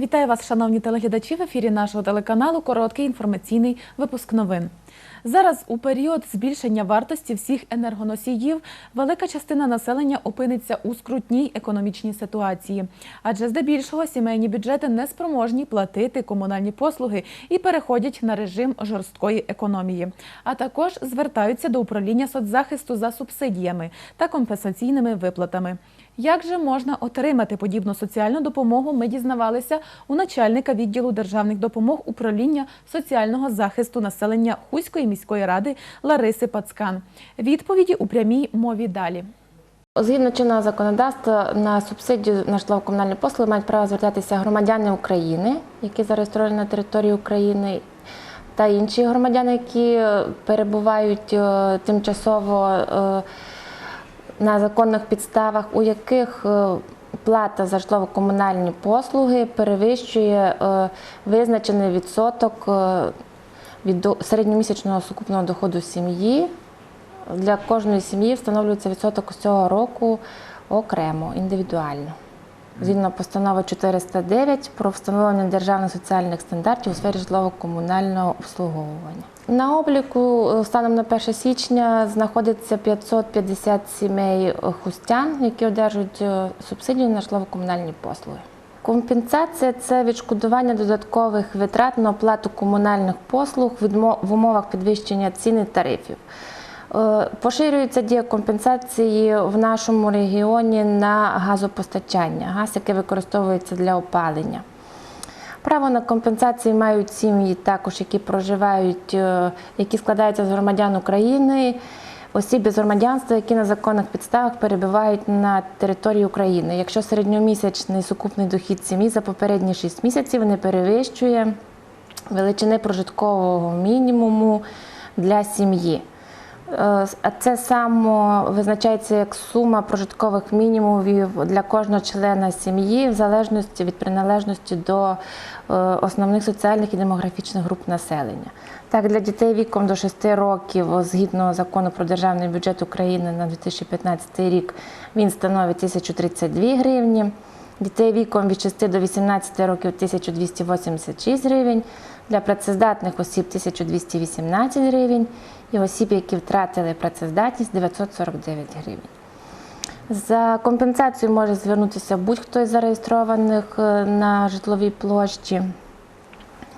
Вітаю вас, шановні телеглядачі. В ефірі нашого телеканалу короткий інформаційний випуск новин. Зараз у період збільшення вартості всіх енергоносіїв велика частина населення опиниться у скрутній економічній ситуації, адже здебільшого сімейні бюджети не спроможні платити комунальні послуги і переходять на режим жорсткої економії. А також звертаються до управління соцзахисту за субсидіями та компенсаційними виплатами. Як же можна отримати подібну соціальну допомогу? Ми дізнавалися у начальника відділу державних допомог управління соціального захисту населення Хуської міської ради Лариси Пацкан. Відповіді у прямій мові далі. Згідно чинного законодавства на субсидію на житлово-комунальні послуги мають право звертатися громадяни України, які зареєстровані на території України, та інші громадяни, які перебувають е, тимчасово е, на законних підставах, у яких е, плата за житлово-комунальні послуги перевищує е, визначений відсоток е, від середньомісячного сукупного доходу сім'ї. Для кожної сім'ї встановлюється відсоток цього року окремо, індивідуально. Згідно постанови 409 про встановлення державних соціальних стандартів у сфері житлово-комунального обслуговування. На обліку е, станом на 1 січня знаходиться 550 сімей хустян, які одержують е, субсидію на житлово-комунальні послуги. Компенсація це відшкодування додаткових витрат на оплату комунальних послуг в умовах підвищення цін і тарифів. Е, Поширюється дія компенсації в нашому регіоні на газопостачання, газ, який використовується для опалення. Право на компенсації мають сім'ї також, які проживають, е, які складаються з громадян України, осіб без громадянства, які на законних підставах перебувають на території України. Якщо середньомісячний сукупний дохід сім'ї за попередні 6 місяців не перевищує величини прожиткового мінімуму для сім'ї. Е, А це само визначається як сума прожиткових мінімумів для кожного члена сім'ї в залежності від приналежності до е, основних соціальних і демографічних груп населення. Так, для дітей віком до 6 років, згідно закону про державний бюджет України на 2015 рік, він становить 1032 гривні. Дітей віком від 6 до 18 років 1286 гривень, для працездатних осіб 1218 гривень і осіб, які втратили працездатність 949 гривень. За компенсацію може звернутися будь-хто із зареєстрованих е, на житловій площі.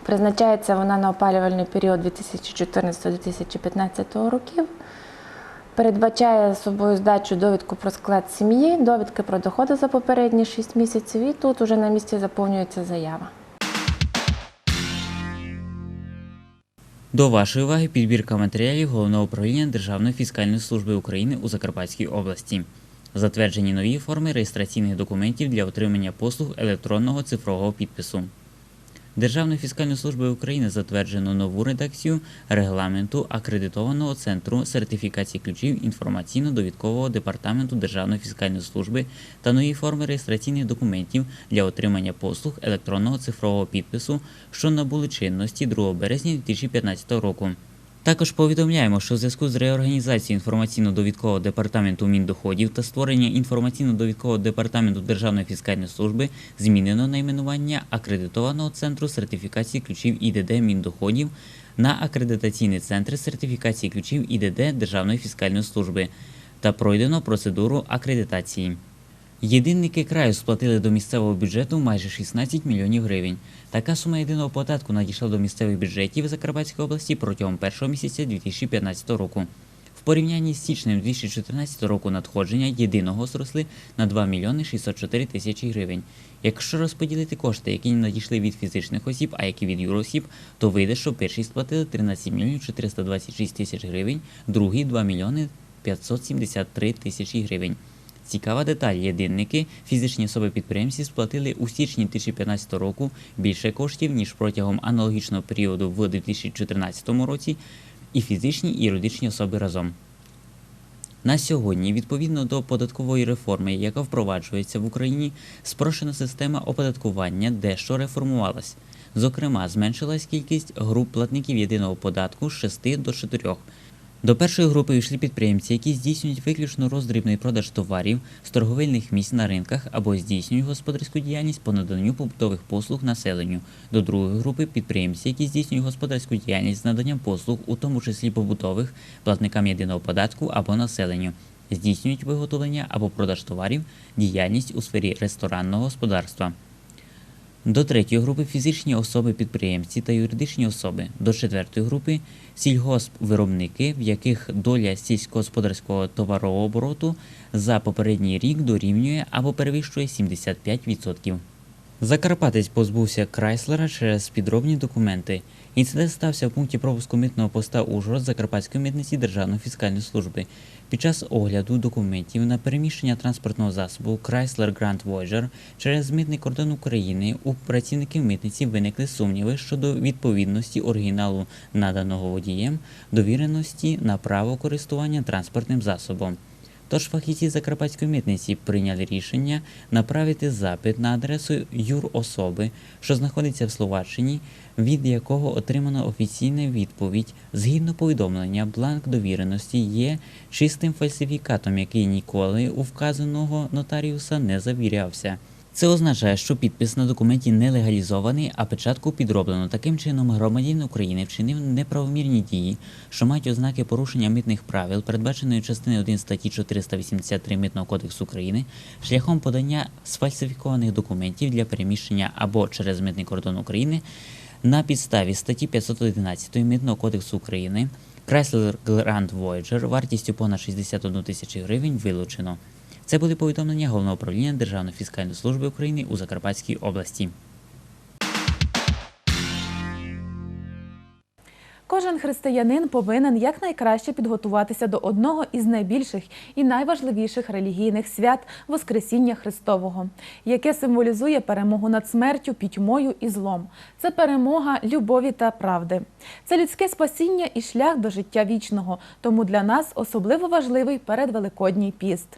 Призначається вона на опалювальний період 2014-2015 років. Передбачає собою здачу довідку про склад сім'ї, довідки про доходи за попередні 6 місяців, і тут уже на місці заповнюється заява. До вашої уваги підбірка матеріалів Головного управління Державної фіскальної служби України у Закарпатській області. Затверджені нові форми реєстраційних документів для отримання послуг електронного цифрового підпису. Державною фіскальною службою України затверджено нову редакцію регламенту акредитованого центру сертифікації ключів інформаційно-довідкового департаменту Державної фіскальної служби та нові форми реєстраційних документів для отримання послуг електронного цифрового підпису, що набули чинності 2 березня 2015 року. Також повідомляємо, що в зв'язку з реорганізацією інформаційно-довідкового департаменту Міндоходів та створення інформаційно-довідкового департаменту Державної фіскальної служби змінено найменування акредитованого центру сертифікації ключів ІДД Міндоходів на акредитаційний центр сертифікації ключів ІДД Державної фіскальної служби та пройдено процедуру акредитації. Єдинники краю сплатили до місцевого бюджету майже 16 мільйонів гривень. Така сума єдиного податку надійшла до місцевих бюджетів Закарпатської області протягом першого місяця 2015 року. В порівнянні з січнем 2014 року надходження єдиного зросли на 2 мільйони 604 тисячі гривень. Якщо розподілити кошти, які надійшли від фізичних осіб, а які від юросіб, то вийде, що перші сплатили 13 мільйонів 426 тисяч гривень, другі 2 мільйони 573 тисячі гривень. Цікава деталь, єдинники, фізичні особи-підприємці сплатили у січні 2015 року більше коштів, ніж протягом аналогічного періоду в 2014 році, і фізичні і юридичні особи разом. На сьогодні, відповідно до податкової реформи, яка впроваджується в Україні, спрощена система оподаткування дещо реформувалась. Зокрема, зменшилась кількість груп платників єдиного податку з 6 до 4. До першої групи йшли підприємці, які здійснюють виключно роздрібний продаж товарів з торговельних місць на ринках або здійснюють господарську діяльність по наданню побутових послуг населенню. До другої групи підприємці, які здійснюють господарську діяльність з наданням послуг, у тому числі побутових, платникам єдиного податку або населенню, здійснюють виготовлення або продаж товарів, діяльність у сфері ресторанного господарства. До третьої групи фізичні особи-підприємці та юридичні особи. До четвертої групи сільгоспвиробники, в яких доля сільськогосподарського товарообороту за попередній рік дорівнює або перевищує 75%. Закарпатець позбувся Крайслера через підробні документи. Інцидент стався в пункті пропуску митного поста Ужгород Закарпатської митниці Державної фіскальної служби. Під час огляду документів на переміщення транспортного засобу Chrysler Grand Voyager через митний кордон України у працівників митниці виникли сумніви щодо відповідності оригіналу наданого водієм довіреності на право користування транспортним засобом. Тож фахівці Закарпатської митниці прийняли рішення направити запит на адресу юрособи, що знаходиться в Словаччині, від якого отримано офіційна відповідь. Згідно повідомлення, бланк довіреності є чистим фальсифікатом, який ніколи у вказаного нотаріуса не завірявся. Це означає, що підпис на документі не легалізований, а печатку підроблено. Таким чином, громадянин України вчинив неправомірні дії, що мають ознаки порушення митних правил, передбаченої частини 1 статті 483 Митного кодексу України, шляхом подання сфальсифікованих документів для переміщення або через митний кордон України на підставі статті 511 Митного кодексу України. Chrysler Grand Voyager вартістю понад 61 тисячі гривень вилучено. Це були повідомлення Головного управління Державної фіскальної служби України у Закарпатській області. Кожен християнин повинен якнайкраще підготуватися до одного із найбільших і найважливіших релігійних свят Воскресіння Христового, яке символізує перемогу над смертю, пітьмою і злом. Це перемога любові та правди. Це людське спасіння і шлях до життя вічного. Тому для нас особливо важливий передвеликодній піст,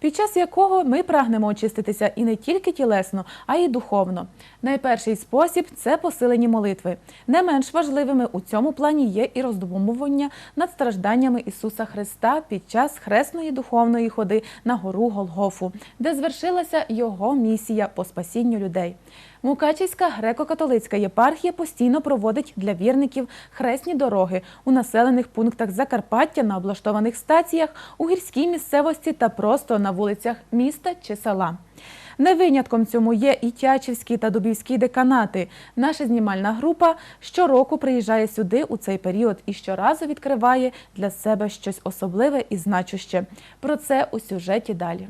під час якого ми прагнемо очиститися і не тільки тілесно, а й духовно. Найперший спосіб це посилені молитви. Не менш важливими у цьому плані є і роздумування над стражданнями Ісуса Христа під час хресної духовної ходи на гору Голгофу, де звершилася його місія по спасінню людей. Мукачівська греко-католицька єпархія постійно проводить для вірників хресні дороги у населених пунктах Закарпаття на облаштованих стаціях, у гірській місцевості та просто на вулицях міста чи села. Не винятком цьому є і Тячівський та Дубівський деканати. Наша знімальна група щороку приїжджає сюди у цей період і щоразу відкриває для себе щось особливе і значуще. Про це у сюжеті далі.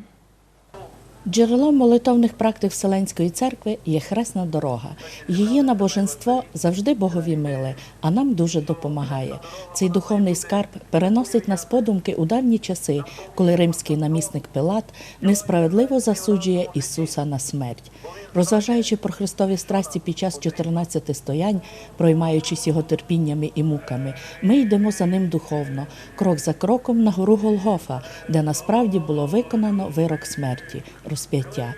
Джерелом молитовних практик Вселенської церкви є хресна дорога. Її набоженство завжди Богові миле, а нам дуже допомагає. Цей духовний скарб переносить нас подумки у давні часи, коли римський намісник Пилат несправедливо засуджує Ісуса на смерть. Розважаючи про Христові страсті під час 14 стоянь, проймаючись його терпіннями і муками, ми йдемо за ним духовно, крок за кроком на гору Голгофа, де насправді було виконано вирок смерті, розп'яття.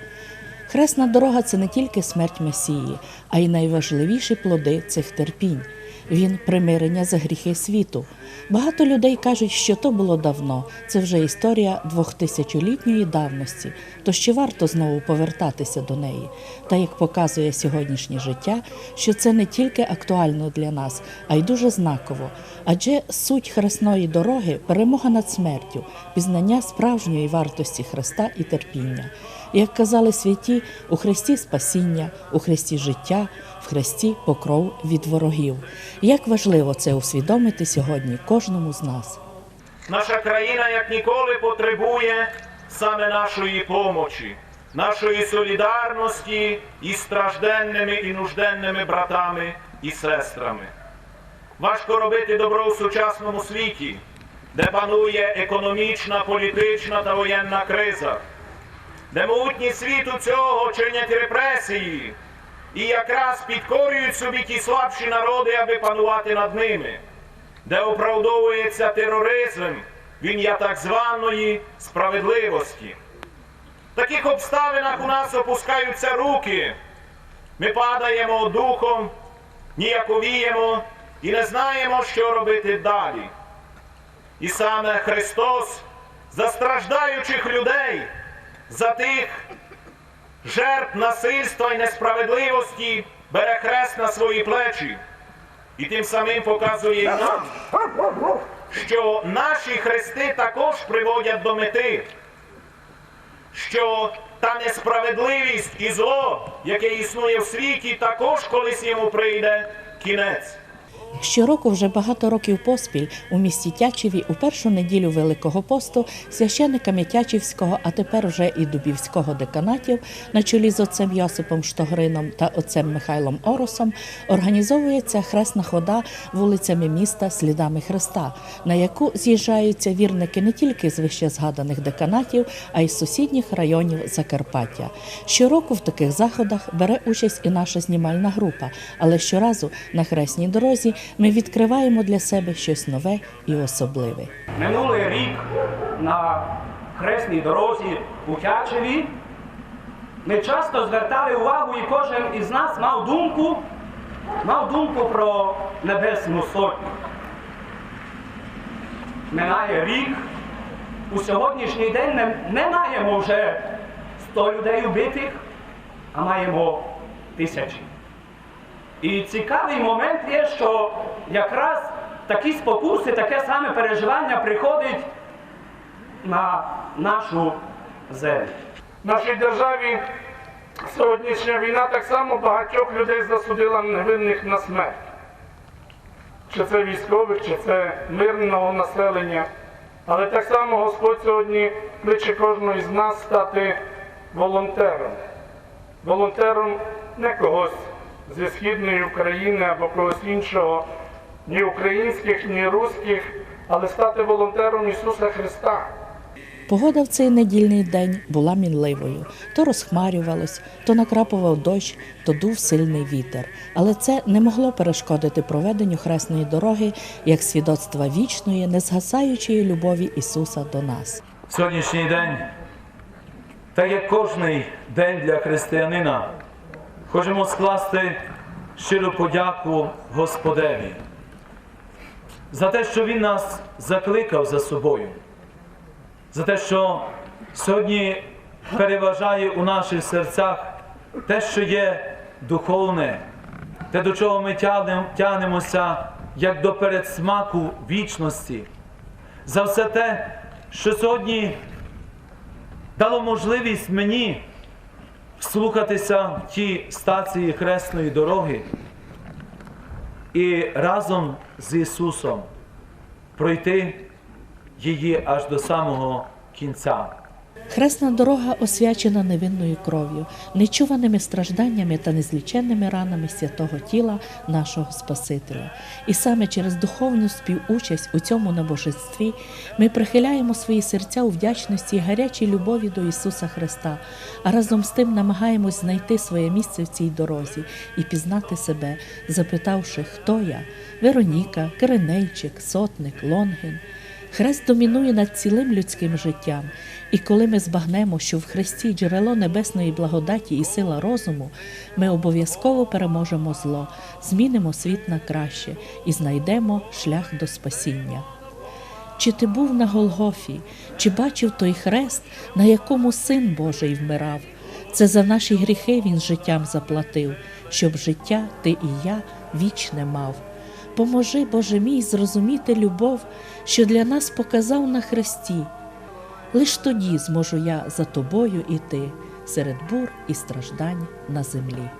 Хресна дорога це не тільки смерть Месії, а й найважливіші плоди цих терпінь. Він примирення за гріхи світу. Багато людей кажуть, що то було давно. Це вже історія двохтисячолітньої давності. То ще варто знову повертатися до неї. Та як показує сьогоднішнє життя, що це не тільки актуально для нас, а й дуже знаково. Адже суть хресної дороги перемога над смертю, пізнання справжньої вартості Христа і терпіння. Як казали святі, у Христі спасіння, у Христі життя, в Христі покров від ворогів. Як важливо це усвідомити сьогодні кожному з нас. Наша країна як ніколи потребує саме нашої помочі, нашої солідарності із стражденними і нужденними братами і сестрами. Важко робити добро в сучасному світі, де панує економічна, політична та воєнна криза, де могутні світу цього чинять репресії і якраз підкорюють собі ті слабші народи, аби панувати над ними де оправдовується тероризм в ім'я так званої справедливості. В таких обставинах у нас опускаються руки, ми падаємо духом, ніяковіємо і не знаємо, що робити далі. І саме Христос за страждаючих людей, за тих жертв насильства і несправедливості бере хрест на свої плечі і тим самим показує нам, що наші хрести також приводять до мети, що та несправедливість і зло, яке існує в світі, також колись йому прийде кінець. Щороку вже багато років поспіль у місті Тячеві у першу неділю Великого посту священиками Тячівського, а тепер вже і Дубівського деканатів на чолі з отцем Йосипом Штогрином та отцем Михайлом Оросом організовується хресна хода вулицями міста слідами Христа, на яку з'їжджаються вірники не тільки з вище згаданих деканатів, а й з сусідніх районів Закарпаття. Щороку в таких заходах бере участь і наша знімальна група, але щоразу на хресній дорозі ми відкриваємо для себе щось нове і особливе. Минулий рік на хресній дорозі у Тячеві ми часто звертали увагу, і кожен із нас мав думку, мав думку про Небесну Сотню. Минає рік. У сьогоднішній день ми не маємо вже 100 людей убитих, а маємо тисячі. І цікавий момент є, що якраз такі спокуси, таке саме переживання приходить на нашу землю. В нашій державі сьогоднішня війна так само багатьох людей засудила невинних на смерть. Чи це військових, чи це мирного населення. Але так само Господь сьогодні кличе кожного із нас стати волонтером. Волонтером не когось зі східної України або когось іншого, ні українських, ні руських, але стати волонтером Ісуса Христа. Погода в цей недільний день була мінливою. То розхмарювалось, то накрапував дощ, то дув сильний вітер. Але це не могло перешкодити проведенню хресної дороги як свідоцтва вічної, незгасаючої любові Ісуса до нас. Сьогоднішній день, так як кожний день для християнина, хочемо скласти щиру подяку Господеві за те, що Він нас закликав за собою, за те, що сьогодні переважає у наших серцях те, що є духовне, те, до чого ми тягнемося як до передсмаку вічності, за все те, що сьогодні дало можливість мені вслухатися ті стації хресної дороги і разом з Ісусом пройти її аж до самого кінця. Хресна дорога освячена невинною кров'ю, нечуваними стражданнями та незліченними ранами святого тіла нашого Спасителя. І саме через духовну співучасть у цьому набожестві ми прихиляємо свої серця у вдячності і гарячій любові до Ісуса Христа, а разом з тим намагаємось знайти своє місце в цій дорозі і пізнати себе, запитавши, хто я Вероніка, Киринейчик, Сотник, Лонгін. Хрест домінує над цілим людським життям, і коли ми збагнемо, що в Христі джерело небесної благодаті і сила розуму, ми обов'язково переможемо зло, змінимо світ на краще і знайдемо шлях до спасіння. Чи ти був на Голгофі, чи бачив той хрест, на якому син Божий вмирав? Це за наші гріхи він життям заплатив, щоб життя ти і я вічне мав. Поможи, Боже мій, зрозуміти любов, що для нас показав на хресті. Лиш тоді зможу я за тобою іти серед бур і страждань на землі.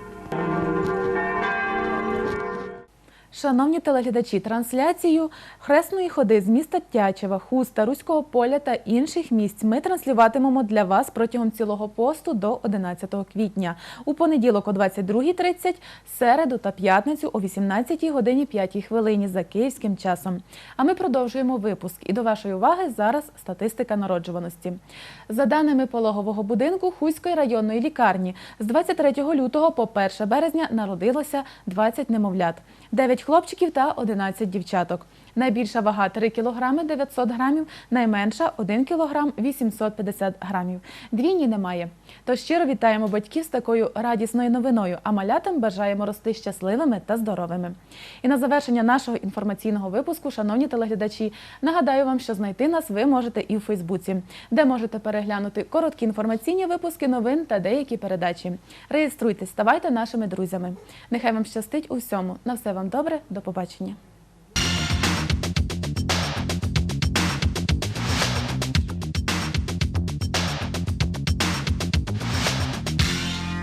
Шановні телеглядачі, трансляцію хресної ходи з міста Тячева, Хуста, Руського поля та інших місць ми транслюватимемо для вас протягом цілого посту до 11 квітня. У понеділок о 22.30, середу та п'ятницю о 18 годині 5 хвилині за київським часом. А ми продовжуємо випуск. І до вашої уваги зараз статистика народжуваності. За даними пологового будинку Хуської районної лікарні, з 23 лютого по 1 березня народилося 20 немовлят. 9 хлопчиків та 11 дівчаток. Найбільша вага 3 кг 900 грамів, найменша 1 кг 850 грамів. Двійні немає. Тож щиро вітаємо батьків з такою радісною новиною, а малятам бажаємо рости щасливими та здоровими. І на завершення нашого інформаційного випуску, шановні телеглядачі, нагадаю вам, що знайти нас ви можете і в Фейсбуці, де можете переглянути короткі інформаційні випуски новин та деякі передачі. Реєструйтесь, ставайте нашими друзями. Нехай вам щастить у всьому. На все вам добре, до побачення.